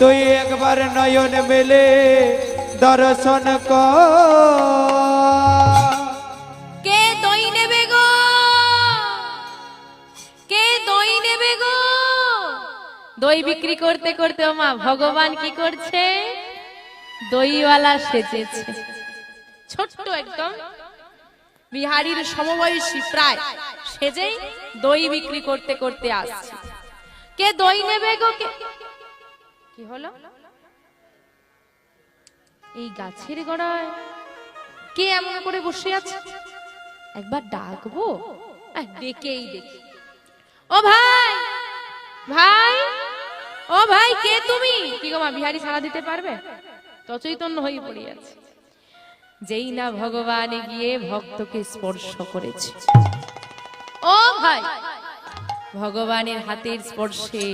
তুই একবার নয়ন মেলে দর্শন কে দই নেবে গো? কে দই নেবে গো? দই বিক্রি করতে করতে মা ভগবান কি করছে? দইওয়ালা সেজেছে। ছোট্ট একদম। বিহারীর সমবয়সী প্রায় সেজেই দই বিক্রি করতে করতে আসছে। কে দই নেবে গো? কে কি হলো? এই গাছের গোড়ায় কে এমন করে বসে আছে? একবার ডাকবো? ডেকেই দেখি ও ভাই! ভাই! ও ভাই, কে তুমি? কি গো মা, বিহারি সাড়া দিতে পারবে? তচৈতন্য হয়ে পড়ে আছে। যেই না ভগবান গিয়ে ভক্তকে স্পর্শ করেছে। ও ভাই! ভগবানের হাতের স্পর্শে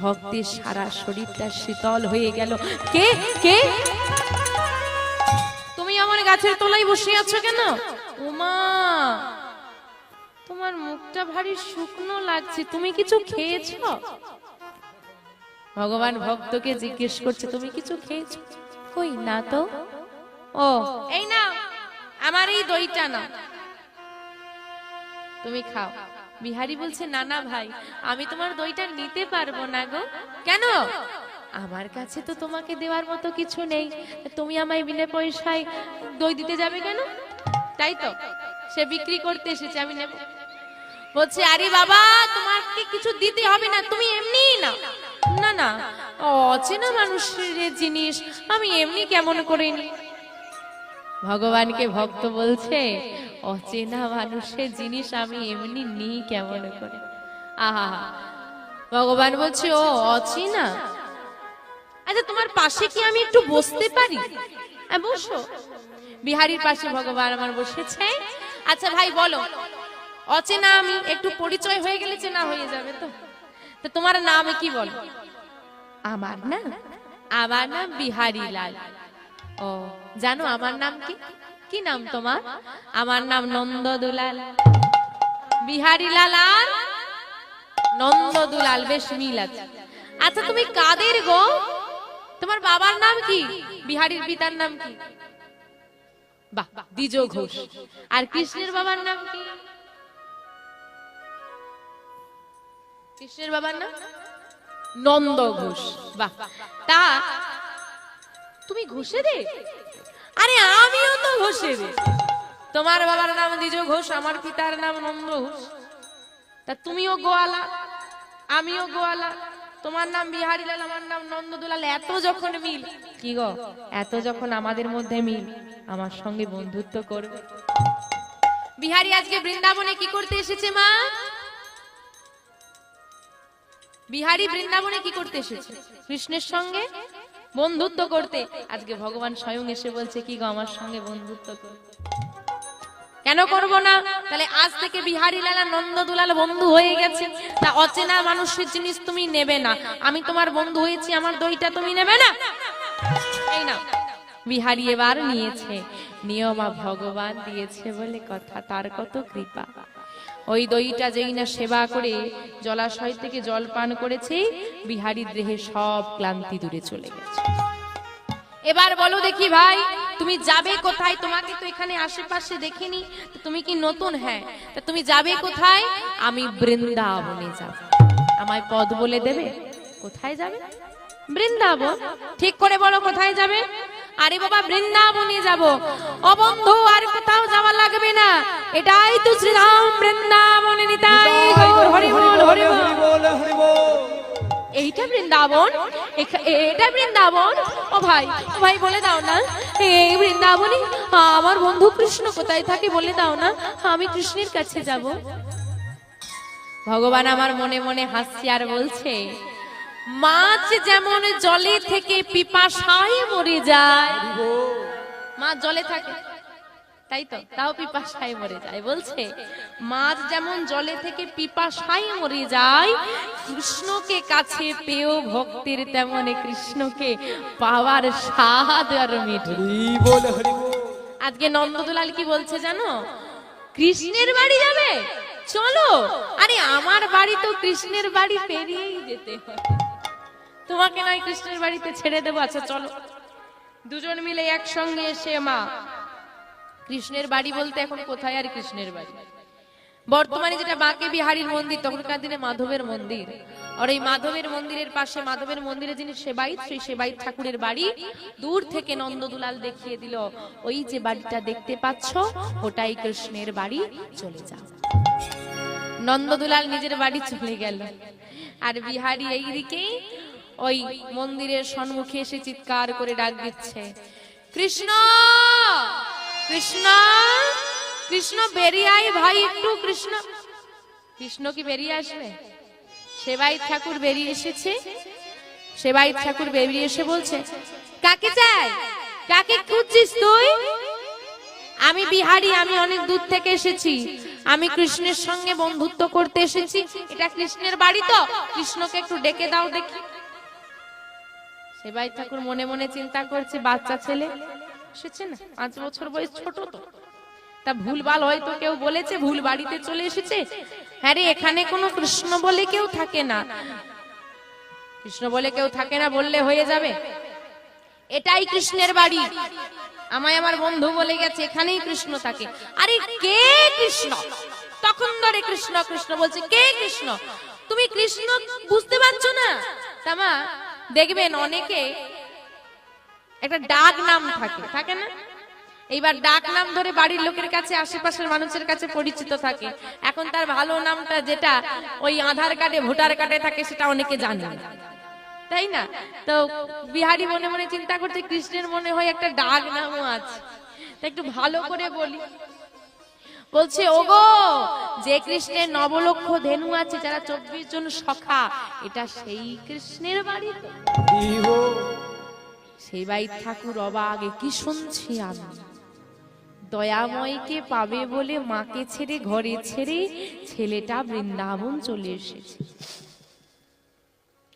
ভক্তের সারা শরীরটা শীতল হয়ে গেল। কে? কে? তুমি আমার গাছের তলায় বসে আছো কেন? উমা, তোমার মুখটা ভারী শুকনো লাগছে। তুমি কিছু খেয়েছো? ভগবান ভক্তকে জিজ্ঞেস করছে, তুমি কিছু খেয়েছো? কই, না তো। ও, এই না আমার এই দইটা না তুমি খাও। বিহারি বলছে না না ভাই, আমি তোমার দইটা নিতে পারব না গো। কেন? আমার কাছে তো তোমাকে দেওয়ার মতো কিছু নেই। তুমি আমায় বিনা পয়সায় দই দিতে যাবে কেন? তাই তো, সে বিক্রি করতে এসেছে, আমি নেব। বলছে, আরে বাবা, তোমাকে কিছু দিতে হবে না, তুমি এমনি না না না, অচেনা মানুষের জিনিস, আমি এমনি কেমন করে নি ভগবানকে ভক্ত বলছে অচেনা মানুষের জিনিস আমি এমনি নিই কেমন করে? আহা ভগবান বলছে ও অচেনা? আচ্ছা তোমার পাশে কি আমি একটু বসতে পারি? হ্যাঁ, বসো। বিহারীর পাশে ভগবান আমার বসেছে। আচ্ছা ভাই বলো অচেনা আমি একটু পরিচয় হয়ে গেলে চেনা হয়ে যাবে তো? তো তোমার নাম কি বলো? আমার না আমার নাম বিহারী লাল ও জানো আমার নাম কি? কি নাম তোমার? আমার নাম নন্দ দুলাল বিহারী লাল আর নন্দ দুলাল বেশ মিল আছে। আচ্ছা তুমি কাদের গো? তোমার বাবার নাম কি? বিহারীর পিতার নাম কি? ঘোষ। আর কৃষ্ণের বাবার নাম কি? কৃষ্ণের বাবার নাম? নন্দ ঘোষ। বাহ তা, তুমি ঘোষে রে আরে আমিও তো ঘোষে রে তোমার বাবার নাম দ্বিজ ঘোষ, আমার পিতার নাম নন্দ ঘোষ। তা তুমিও গোয়ালা, আমিও গোয়ালা। তোমার নাম বিহারী লাল আমার নাম নন্দদুলাল। এত যখন মিল, কি গো? এত যখন আমাদের মধ্যে মিল, আমার সঙ্গে বন্ধুত্ব করবে। বিহারী আজকে বৃন্দাবনে কি করতে এসেছে মা? বিহারী বৃন্দাবনে কি করতে এসেছে? কৃষ্ণের সঙ্গে? বন্ধুত্ব করতে। আজকে ভগবান স্বয়ং এসে বলছে, কি গো আমার সঙ্গে বন্ধুত্ব করতে? কেন করব না? তাহলে আজ থেকে বিহারি লালা নন্দ দুলাল বন্ধু হয়ে গেছে। তা অচেনা মানুষের জিনিস তুমি নেবে না। আমি তোমার বন্ধু হয়েছি, আমার দইটা তুমি নেবে না? এই না বিহারি এবার নিয়েছে। নিয়মা ভগবান দিয়েছে বলে কথা, তার কত কৃপা। ওই দইটা যেই না সেবা করে জলাশয় থেকে জল পান করেছে বিহারি দেহে সব ক্লান্তি দূরে চলে গেছে। এবার বলো দেখি ভাই, তুমি যাবে কোথায়? তোমাকে তো এখানে আশেপাশে দেখিনি তুমি কি নতুন? হ্যাঁ তা তুমি যাবে কোথায়? আমি বৃন্দাবনে যাব। আমায় পদ বলে দেবে? কোথায় যাবে? বৃন্দাবন। ঠিক করে বলো কোথায় যাবে? আরে বাবা বৃন্দাবনে যাব। ও বন্ধু আর কোথাও যাওয়া লাগবে না। এটাই তো শ্রীরাম বৃন্দাবনে নিতাই। হরি বল হরি বল বল হরি বল এইটা বৃন্দাবন? এটা বৃন্দাবন? ও ভাই ভাই বলে দাও না। এই বৃন্দাবনে আমার বন্ধু কৃষ্ণ কোথায় থাকে বলে দাও না। আমি কৃষ্ণের কাছে যাব। ভগবান আমার মনে মনে হাসছে আর বলছে মাছ যেমন জলে থেকে পিপাসায় মরে যায়। মাছ জলে থাকে। তাই তো তাও পিপাসায় মরে যায় বলছে। মাছ যেমন জলে থেকে পিপাসায় মরে যায় কৃষ্ণকে কাছে পেয়েও ভক্তের তেমন কৃষ্ণকে পাওয়ার স্বাদ আর মিঠে। আজকে নন্দদুলাল কি বলছে জানো? কৃষ্ণের বাড়ি যাবে? চলো। আরে আমার বাড়ি তো কৃষ্ণের বাড়ি পেরিয়েই যেতে হয়। তোমাকে নয়, কৃষ্ণের বাড়িতে ছেড়ে দেবো। আচ্ছা চলো। দুজন মিলে একসঙ্গে এসে মা, কৃষ্ণের বাড়ি বলতে এখন কোথায় আর কৃষ্ণের বাড়ি? বর্তমানে যেটা বাঁকে বিহারীর মন্দির, তখনকার দিনে মাধবের মন্দির। আর এই মাধবের মন্দিরের পাশে, মাধবের মন্দিরে যিনি সেবাইত সেই সেবাইত ঠাকুরের বাড়ি দূর থেকে নন্দদুলাল দেখিয়ে দিল, ওই যে বাড়িটা দেখতে পাচ্ছ, ওটাই কৃষ্ণের বাড়ি, চলে যাও। নন্দদুলাল নিজের বাড়ি চলে গেল। আর বিহারি এইদিকেই ওই মন্দিরের সম্মুখে এসে চিৎকার করে ডাক দিচ্ছে। কৃষ্ণ! কৃষ্ণ! কৃষ্ণ বেরিয়ে আয় ভাই একটু, কৃষ্ণ। কৃষ্ণ কি বেরিয়ে আসবে? সেবাই ঠাকুর বেরিয়ে এসেছে। সেবাই ঠাকুর বেরিয়ে এসে বলছে, কাকে চাই? কাকে খুঁজছিস তুই? আমি বিহারি, আমি অনেক দূর থেকে এসেছি। আমি কৃষ্ণের সঙ্গে বন্ধুত্ব করতে এসেছি। এটা কৃষ্ণের বাড়ি তো। কৃষ্ণকে একটু ডেকে দাও দেখি। সেবাই ঠাকুর মনে মনে চিন্তা করছে, বাচ্চা ছেলে? এসেছে না, পাঁচ বছর বয়স ছোট তো। তা ভুলভাল হয়তো কেউ বলেছে, ভুল বাড়িতে চলে এসেছে। হ্যাঁ রে, এখানে কোনো কৃষ্ণ বলে কেউ থাকে না। কৃষ্ণ বলে কেউ থাকে না বললে হয়ে যাবে। এটাই কৃষ্ণের বাড়ি। আমায় আমার বন্ধু বলে গেছে, এখানেই কৃষ্ণ থাকে। আরে কে কৃষ্ণ? তখন ধরে কৃষ্ণ কৃষ্ণ বলছে, কে কৃষ্ণ? তুমি কৃষ্ণ বুঝতে পারছ না? তামা দেখবেন অনেকে একটা ডাক নাম থাকে থাকে না? এইবার ডাক নাম ধরে বাড়ির লোকের কাছে, আশেপাশের মানুষের কাছে পরিচিত থাকে। এখন তার ভালো নামটা যেটা ওই আধার কার্ডে, ভোটার কার্ডে থাকে, সেটা অনেকে জানে তাই না? তো বিহারি মনে মনে চিন্তা করছে, কৃষ্ণের মনে হয় একটা ডাক নামও আছে। একটু ভালো করে বলি। বলছে ওগো যে কৃষ্ণের নবলক্ষ ধেনু আছে যারা চব্বিশ জন সখা এটা সেই কৃষ্ণের বাড়ি সেই বাই ঠাকুর অবাগে কি শুনছি আমি? দয়াময়কে পাবে বলে মাকে ছেড়ে ঘরে ছেড়ে ছেলেটা বৃন্দাবন চলে এসেছে।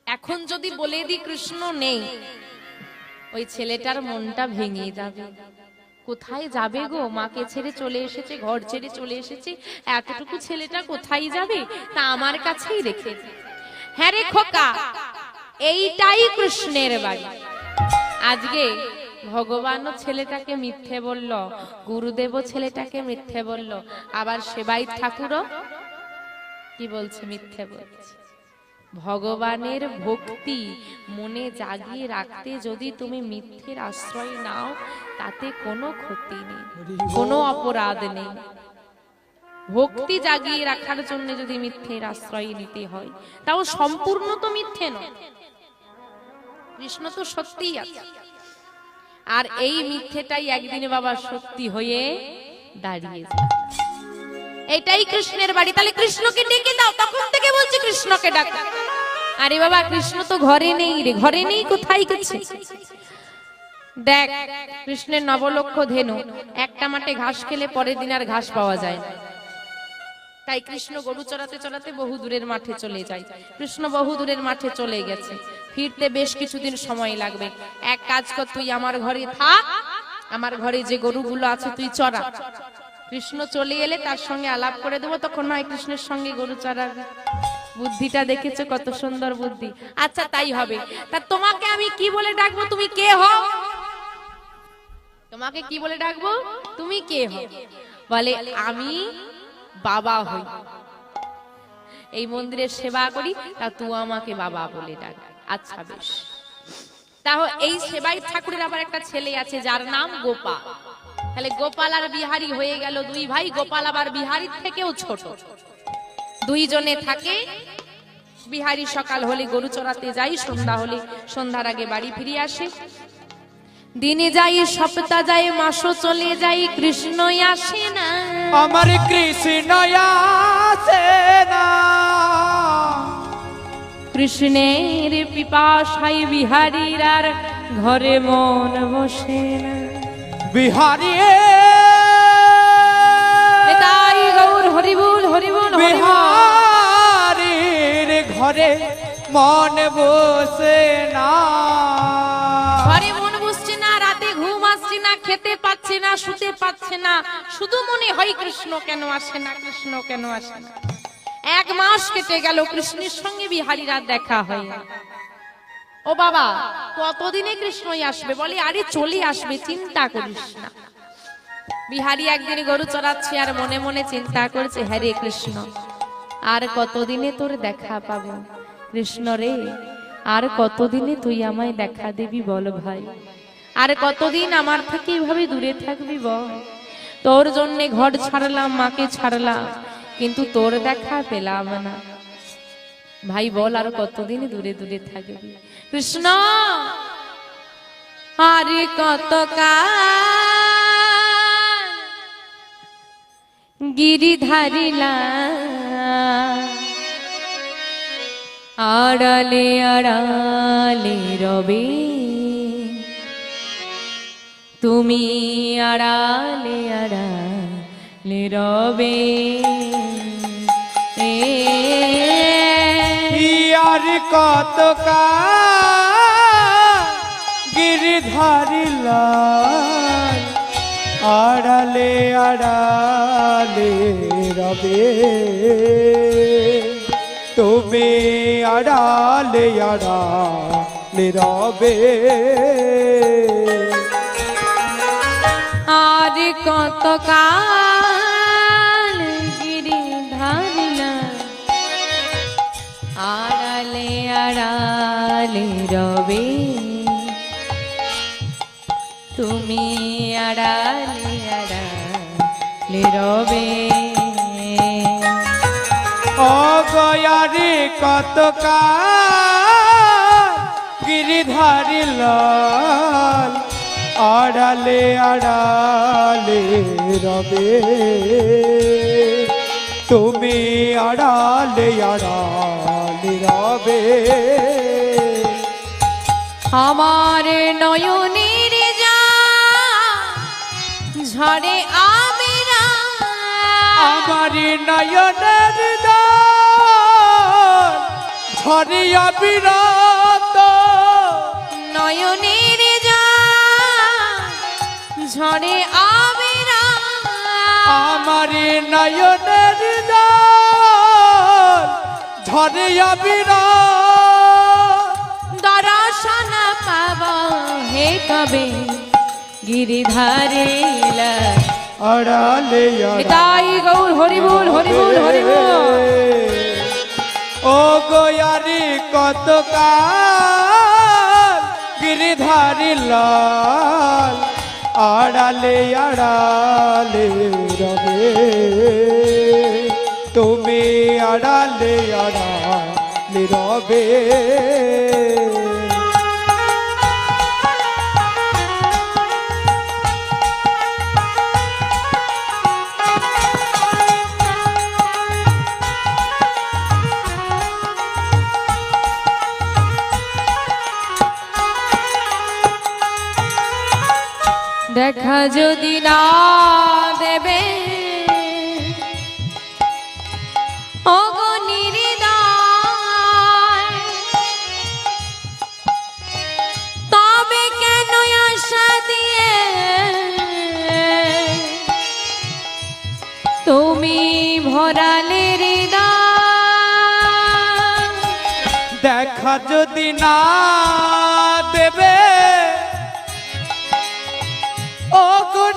এখন যদি বলে দি কৃষ্ণ নেই ওই ছেলেটার মনটা ভেঙে যাবে। কোথায় যাবে গো? মাকে ছেড়ে চলে এসেছে, ঘর ছেড়ে চলে এসেছে। এতটুকু ছেলেটা কোথায় যাবে? তা আমার কাছেই রেখে হ্যাঁ রে খোকা, এইটাই কৃষ্ণের বাড়ি। আজকে ভগবানও ছেলেটাকে মিথ্যে বলল গুরুদেবও ছেলেটাকে মিথ্যে বলল, আবার সেবাই ঠাকুরও? কি বলছে? মিথ্যে বলছে। ভগবানের ভক্তি মনে জাগিয়ে রাখতে যদি তুমি মিথ্যের আশ্রয় নাও, তাতে কোনো ক্ষতি নেই, কোনো অপরাধ নেই। ভক্তি জাগিয়ে রাখার জন্য যদি মিথ্যের আশ্রয় নিতে হয়, তাও সম্পূর্ণ তো মিথ্যে নয়। কৃষ্ণ তো সত্যিই আছে। আর এই মিথ্যেটাই একদিন বাবা সত্যি হয়ে দাঁড়িয়ে যায়। এটাই কৃষ্ণের বাড়ি। তাহলে কৃষ্ণকে ডেকে দাও, তখন থেকে বলছে কৃষ্ণকে ডাক। আরে বাবা, কৃষ্ণ তো ঘরে নেই রে, ঘরে নেই কোথায় গেছে? দেখ, কৃষ্ণের নবলক্ষ ধেনু, একটা মাঠে ঘাস খেলে পরের দিন আর ঘাস পাওয়া যায় না। তাই কৃষ্ণ গরু চড়াতে চড়াতে বহু দূরের মাঠে চলে যায়। কৃষ্ণ বহু দূরের মাঠে চলে গেছে। ফিরতে বেশ কিছুদিন সময় লাগবে। এক কাজ কর, তুই আমার ঘরে থাক, আমার ঘরে যে গরুগুলো আছে তুই চড়া। কৃষ্ণ চলে এলে তার সঙ্গে আলাপ করে দেবো, তখন নয় কৃষ্ণের সঙ্গে গরু চড়াবে। বুদ্ধিটা দেখেছ কত সুন্দর বুদ্ধি। আচ্ছা তাই হবে। তা তোমাকে আমি কি বলে ডাকবো? তুমি কে হও? তোমাকে কি বলে ডাকবো? তুমি কে হও? বলে, আমি বাবা হই। এই মন্দিরের সেবা করি, তা তুই আমাকে বাবা বলে ডাক। আচ্ছা বেশ। তাহ এই সেবাই ঠাকুরের আবার একটা ছেলে আছে, যার নাম গোপাল। তাহলে গোপাল আর বিহারি হয়ে গেল দুই ভাই। গোপাল আবার বিহারির থেকেও ছোট। দুইজনে থাকে। বিহারি সকাল হলে গরু চড়াতে যাই সন্ধ্যা হলে সন্ধ্যার আগে বাড়ি ফিরে আসে। দিনে যাই সপ্তাহ যাই মাসও চলে যাই কৃষ্ণ আসে না। আমার কৃষ্ণ আসে না। কৃষ্ণের পিপাসাই বিহারীর আর ঘরে মন বসে না। বিহারি তাই গৌর হরিবুল হরিবুল বিহারীর ঘরে মন বসে না। ঘরে মন বসছে না রাতে ঘুম আসছে না খেতে পাচ্ছে না শুতে পাচ্ছে না। শুধু মনে হয় কৃষ্ণ কেন আসে না কৃষ্ণ কেন আসে না। এক মাস কেটে গেল কৃষ্ণের সঙ্গে বিহারীর দেখা হয় না। ও বাবা, কতদিনে কৃষ্ণই আসবে? বলে, আরে চলে আসবে, চিন্তা করিস না। বিহারি একদিন গরু চড়াচ্ছে আর মনে মনে চিন্তা করছে হ্যারে কৃষ্ণ, আর কতদিনে তোর দেখা পাবো? কৃষ্ণ রে, আর কতদিনে তুই আমায় দেখা দিবি বল ভাই? আর কতদিন আমার থেকে এভাবে দূরে থাকবি বল? তোর জন্যে ঘর ছাড়লাম, মাকে ছাড়লাম, কিন্তু তোর দেখা পেলাম না। ভাই বল আর কতদিন দূরে দূরে থাকবি? কৃষ্ণ, আর কত গিরি ধারিলা আড়ালে আড়ালে রবে। তুমি আড়ালে আড়ালে রবে। আর কত গিরিধারি লাল আড়ালে আড়ালে রবে। তুমি আড়ালে আড়ালে রবে। আর কত কাল আড়ালে আড়ালে রবে অগয়ারি কত গিরিধারি লাল আড়ালে আড়ালে রবে। তুমি আড়ালে আড়ালে রবে। আমার নয়নের যা ঝরে আমেরা। আমার নয়নের ঝরিয়া বিরত নয়নের যা ঝরে আমেরা। আমার নয়নের ঝরিয়া বিরত দর্শন পাব হে কবে গিরিধারে আড়ালে তাই গৌর হরিবুল হরিবুল হরিবুল। ও গোয়ারি কত কাল গিরিধারি লাল। আড়ালে আড়ালে রবে। তুমি আড়ালে আড়ালে রবে। দেখা যদি না দেবে। তবে দিয়ে? তুমি ভরালে দেখা যদি না দেবে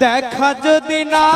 দেখা যদি না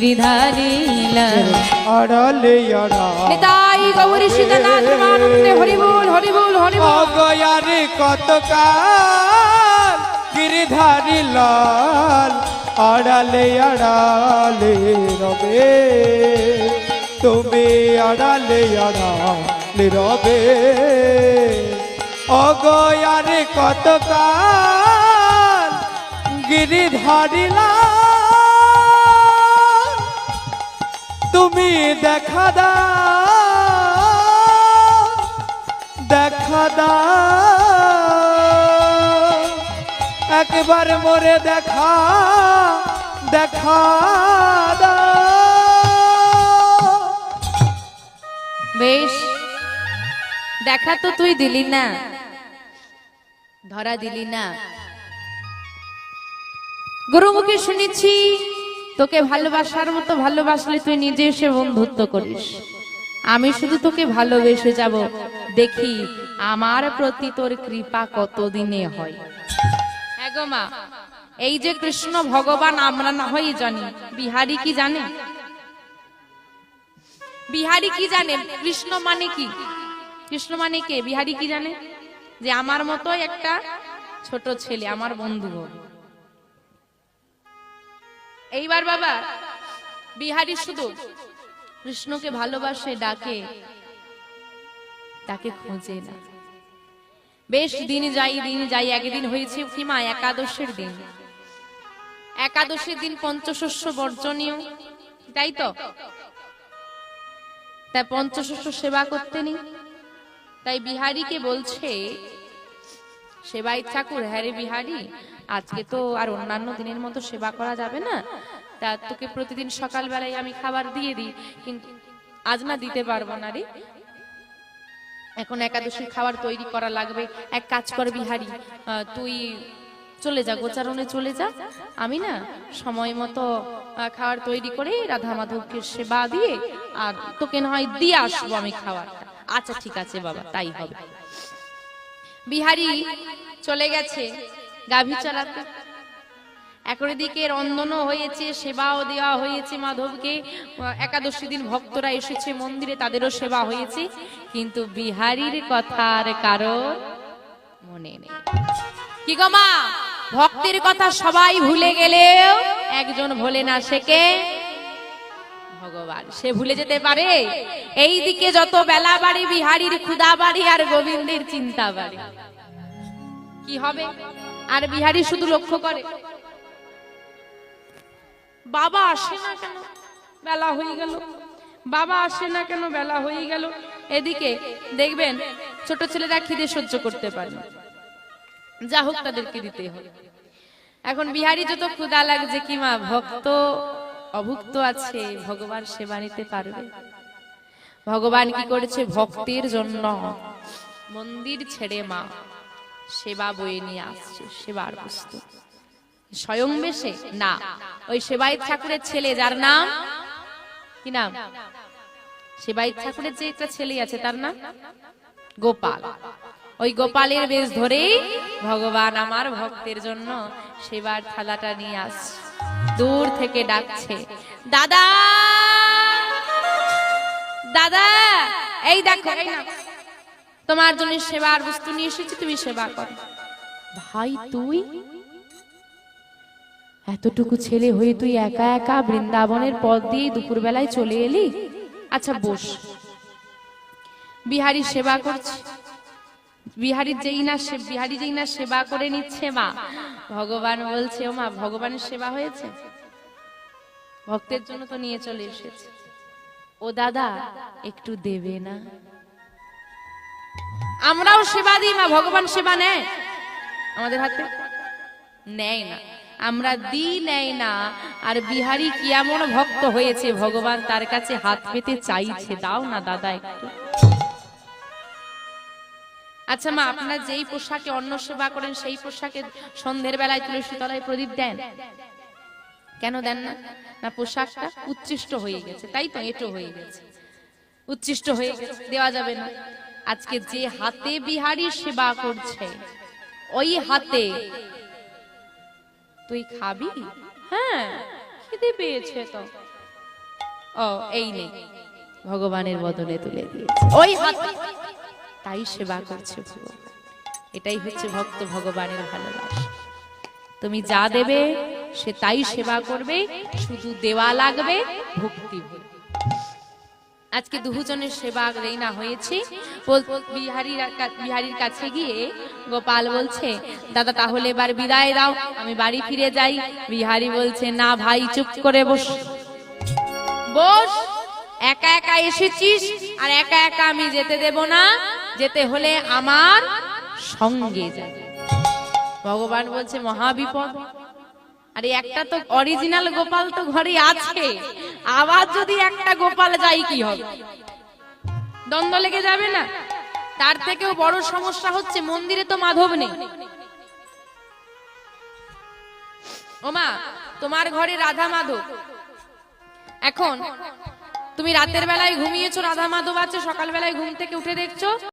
গিরিধারী গৌরী সীতানাথ কতকাল গিরিধারী লাল আড়ালে আড়ালে রবে। তুমি আড়ালে আড়ালে রবে। অগয়ারে কতকাল গিরিধারী লাল তুমি দেখা দেখা একবার মোরে দেখা দেখা বেশ, দেখা তো তুই দিলি না, ধরা দিলি না। গুরুমুখে শুনেছি তোকে ভালোবাসার মতো ভালোবাসলে তুই নিজে এসে বন্ধুত্ব করিস। আমি শুধু তোকে ভালোবেসে যাব। দেখি, আমার প্রতি তোর কৃপা কতদিনে হয়? হ্যাঁ এই যে কৃষ্ণ ভগবান আমরা না হয় জানি, বিহারি কি জানে? বিহারি কি জানে? কৃষ্ণ মানে কি? কৃষ্ণ মানে কে? বিহারি কি জানে? যে আমার মতো একটা ছোট ছেলে, আমার বন্ধু। হবে। এইবার বাবা, বিহারি শুধু কৃষ্ণকে ভালোবাসে, ডাকে, তাকে খোঁজে না। বেশ দিন যাই দিন যাই, একদিন হয়েছে কি মা একাদশের দিন। একাদশের দিন পঞ্চশস্য বর্জনীয়, তাই তো? তাই পঞ্চশস্য সেবা করতে নি তাই বিহারীকে বলছে সেবাই ঠাকুর হ্যাঁ রে বিহারি? আজকে তো আর অন্যান্য দিনের মতো সেবা করা যাবে না। তা তোকে প্রতিদিন সকালবেলায় আমি খাবার দিয়ে দিই, কিন্তু আজ না দিতে পারব না রে। এখন একাদশীর খাবার তৈরি করা লাগবে। এক কাজ কর বিহারি তুই চলে যা, গোচারণে চলে যা। আমি না সময় মতো খাবার তৈরি করে রাধা মাধবকে সেবা দিয়ে, আর তোকে না হয় দিয়ে আসব আমি খাবারটা। আচ্ছা ঠিক আছে বাবা, তাই হবে। বিহারি চলে গেছে, গাভী চালাতে। একর দিকে রন্ধনও হয়েছে, সেবাও দেওয়া হয়েছে মাধবকে। একাদশী দিন ভক্তরা এসেছে মন্দিরে, তাদেরও সেবা হয়েছে। কিন্তু বিহারীর কথার কারও মনে নেই। কি মা? ভক্তের কথা সবাই ভুলে গেলেও একজন ভোলে না সেকে ভগবান। সে ভুলে যেতে পারে? এই দিকে যত বেলা বাড়ি, বিহারীর ক্ষুদা বাড়ি আর গোবিন্দের চিন্তা বাড়ি। কি হবে? আর বিহারী শুধু লক্ষ্য করে। বাবা আসে না কেন? বেলা হয়ে গেল। বাবা আসে না কেন? বেলা হয়ে গেল। এদিকে দেখবেন, ছোট ছেলেরা খিদে সহ্য করতে পারে যা হোক তাদেরকে দিতে হবে। এখন বিহারি যত ক্ষুদা লাগছে, কি মা ভক্ত? অভুক্ত আছে ভগবান সেবা নিতে পারবে। ভগবান কি করেছে? ভক্তের জন্য মন্দির ছেড়ে মা সেবা বয়ে নিয়ে আসছে সেবার বস্তু। স্বয়ং বেশে? না। ওই সেবাই ঠাকুরের ছেলে যার নাম? কি নাম? সেবাই ঠাকুরের যে একটা ছেলে আছে তার নাম? গোপাল। ওই গোপালের বেশ ধরেই ভগবান আমার ভক্তের জন্য সেবার থালাটা নিয়ে আসছে। দূর থেকে ডাকছে। দাদা! দাদা! এই দেখো তোমার জন্য সেবার বস্তু নিয়ে এসেছি তুমি সেবা করো। ভাই তুই? এতটুকু ছেলে হয়ে তুই একা একা বৃন্দাবনের পথ দিয়ে দুপুর বেলায় চলে এলি? আচ্ছা বস। বিহারি সেবা করছে। বিহারি যেই না বিহারি যেই না সেবা করে নিচ্ছে, মা। ভগবান বলছে, ও মা, ভগবানের সেবা হয়েছে? ভক্তের জন্য তো নিয়ে চলে এসেছে। ও দাদা, একটু দেবে না? আমরাও সেবা দিই, মা, ভগবান সেবা নেয়। আমাদের হাতে নেয় না। আমরা দিই, নেয় না। আর বিহারি কি এমন ভক্ত হয়েছে, ভগবান তার কাছে হাত পেতে চাইছে। দাও না, দাদা, একটু। আচ্ছা মা আপনারা যেই পোশাকে অন্ন সেবা করেন সেই পোশাকে সন্ধ্যের বেলায় তুলসী তলায় প্রদীপ দেন? কেন দেন না? না পোশাকটা উচ্ছিষ্ট হয়ে গেছে তাই তো? এটো হয়ে গেছে। উচ্ছিষ্ট হয়ে গেছে দেওয়া যাবে না। আজকে যে হাতে বিহারি সেবা করছে ওই হাতে তুই খাবি? হ্যাঁ খিদে পেয়েছে তো। ও এই নেই ভগবানের বদলে তুলে দিয়েছে। ওই হাত তাই সেবা করছে এটাই হচ্ছে ভক্ত ভগবানের ভালোবাসা। তুমি যা দেবে, সে তাই সেবা করবে, শুধু দেওয়া লাগবে, ভক্তি আজকে দুজনের সেবা রেই না হয়েছে। বল- বিহারীর কাছে গিয়ে গোপাল বলছে, দাদা, তাহলে এবার বিদায় দাও, আমি বাড়ি ফিরে যাই। বিহারি বলছে, না ভাই, চুপ করে বস। বস, একা একা এসেছিস, আর একা একা আমি যেতে দেব না। যেতে হলে আমার সঙ্গে যাবে। ভগবান বলছে, মহাবিপদ। আরে একটা তো অরিজিনাল গোপাল তো ঘরে আছে। আবার যদি একটা গোপাল যাই কি হবে? দ্বন্দ্ব লেগে যাবে না? তার থেকেও বড় সমস্যা হচ্ছে, মন্দিরে তো মাধব নেই। ওমা, তোমার ঘরে রাধা মাধব। এখন, তুমি রাতের বেলায় ঘুমিয়েছো, রাধা মাধব আছে সকাল বেলায় ঘুম থেকে উঠে দেখছ?